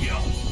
Yeah.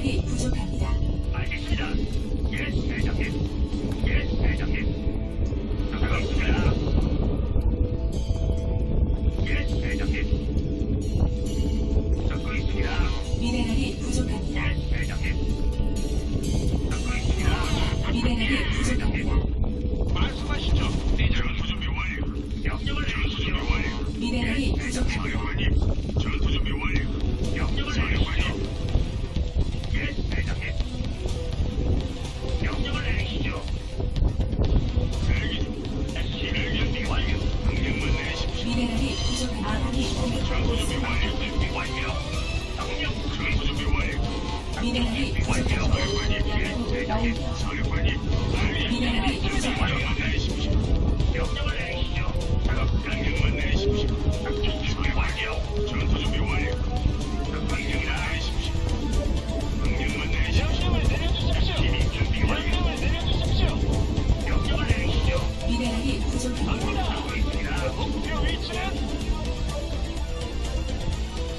목표 위치는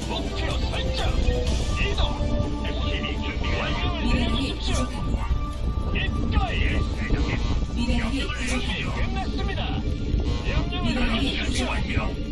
목표 설정 이동! SCB 준비 완료. 미네랄이 부족합니다. 입가에 대장님. 미네랄이 부족합니다. 끝났습니다. 명령을 내리십시오. 미네랄이 부족합니다.